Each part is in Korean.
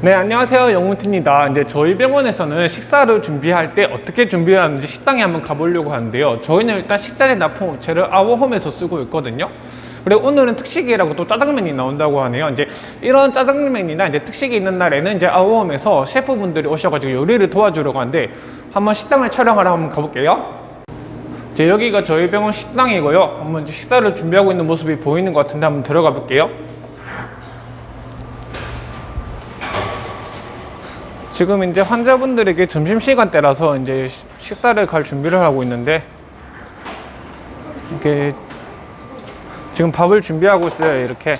네, 안녕하세요. 영문팀입니다. 이제 저희 병원에서는 식사를 준비할 때 어떻게 준비를 하는지 식당에 한번 가보려고 하는데요. 저희는 일단 식자재 납품 업체를 아워홈에서 쓰고 있거든요. 그리고 오늘은 특식이라고 또 짜장면이 나온다고 하네요. 이제 이런 짜장면이나 이제 특식이 있는 날에는 이제 아워홈에서 셰프분들이 오셔가지고 요리를 도와주려고 하는데 한번 식당을 촬영하러 한번 가볼게요. 이제 여기가 저희 병원 식당이고요. 한번 식사를 준비하고 있는 모습이 보이는 것 같은데 한번 들어가 볼게요. 지금 이제 환자분들에게 점심 시간 때라서 이제 시- 식사를 갈 준비를 하고 있는데 이렇게 지금 밥을 준비하고 있어요 이렇게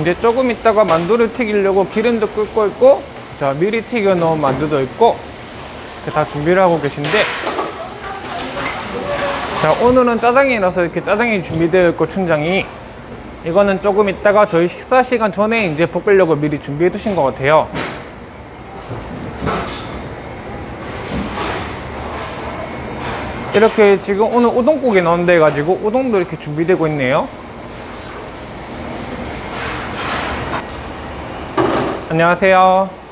이제 조금 있다가 만두를 튀기려고 기름도 끓고 있고 자 미리 튀겨 놓은 만두도 있고 다 준비를 하고 계신데 자 오늘은 짜장이라서 이렇게 짜장이 준비되어 있고 춘장이 이거는 조금 있다가 저희 식사 시간 전에 이제 볶으려고 미리 준비해 두신 것 같아요. 이렇게 지금 오늘 우동국이 나온다 해가지고 우동도 이렇게 준비되고 있네요. 안녕하세요.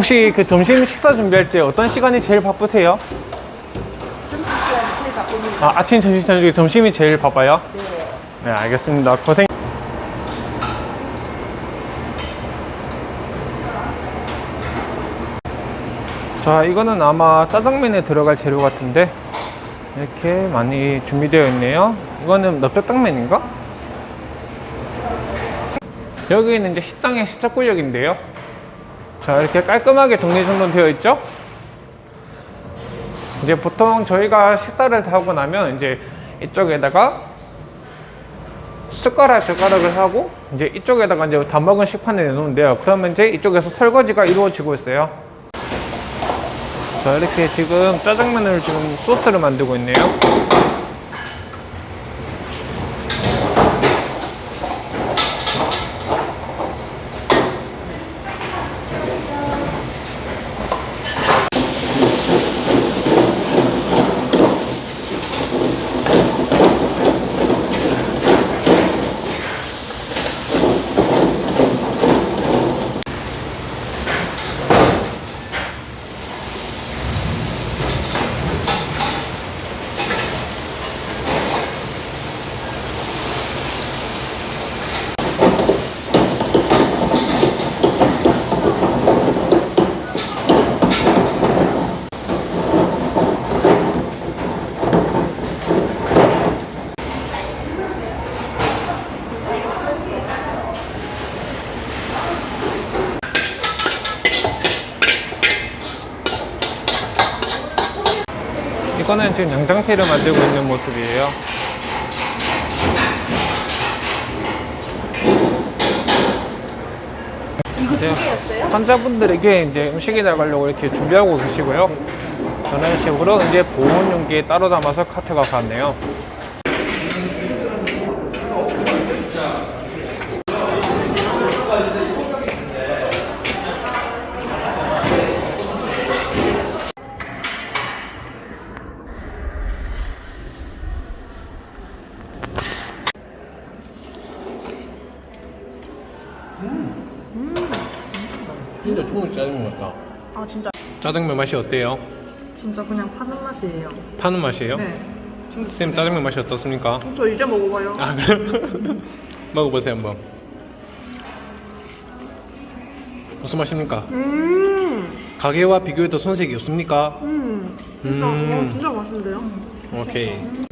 혹시 그 점심 식사 준비할 때 어떤 시간이 제일 바쁘세요? 아, 아침, 점심, 저녁, 점심이 제일 바빠요? 네, 알겠습니다. 고생. 자, 이거는 아마 짜장면에 들어갈 재료 같은데 이렇게 많이 준비되어 있네요. 이거는 넓적당면인가? 여기는 이제 식당의 시작구역인데요. 자, 이렇게 깔끔하게 정리 정돈되어 있죠? 이제 보통 저희가 식사를 다 하고 나면 이제 이쪽에다가 숟가락 젓가락을 하고 이제 이쪽에다가 이제 다 먹은 식판을 내놓는데요. 그러면 이제 이쪽에서 설거지가 이루어지고 있어요. 자 이렇게 지금 짜장면을 지금 소스를 만들고 있네요. 이거는 지금 양장피를 만들고 있는 모습이에요. 이거 네. 두 개였어요? 환자분들에게 이제 음식이 나가려고 이렇게 준비하고 계시고요. 저런 식으로 이제 보온 용기에 따로 담아서 카트가 갔네요. 진짜 중국 짜장면 같다. 아 진짜 짜장면 맛이 어때요? 진짜 그냥 파는 맛이에요. 파는 맛이에요? 네. 쌤 짜장면 맛이 어떻습니까? 저 이제 먹어봐요. 아 그래? 먹어보세요 한번. 무슨 맛입니까? 음, 가게와 비교해도 손색이 없습니까? 음, 진짜 음. 와, 진짜 맛있는데요? 오케이.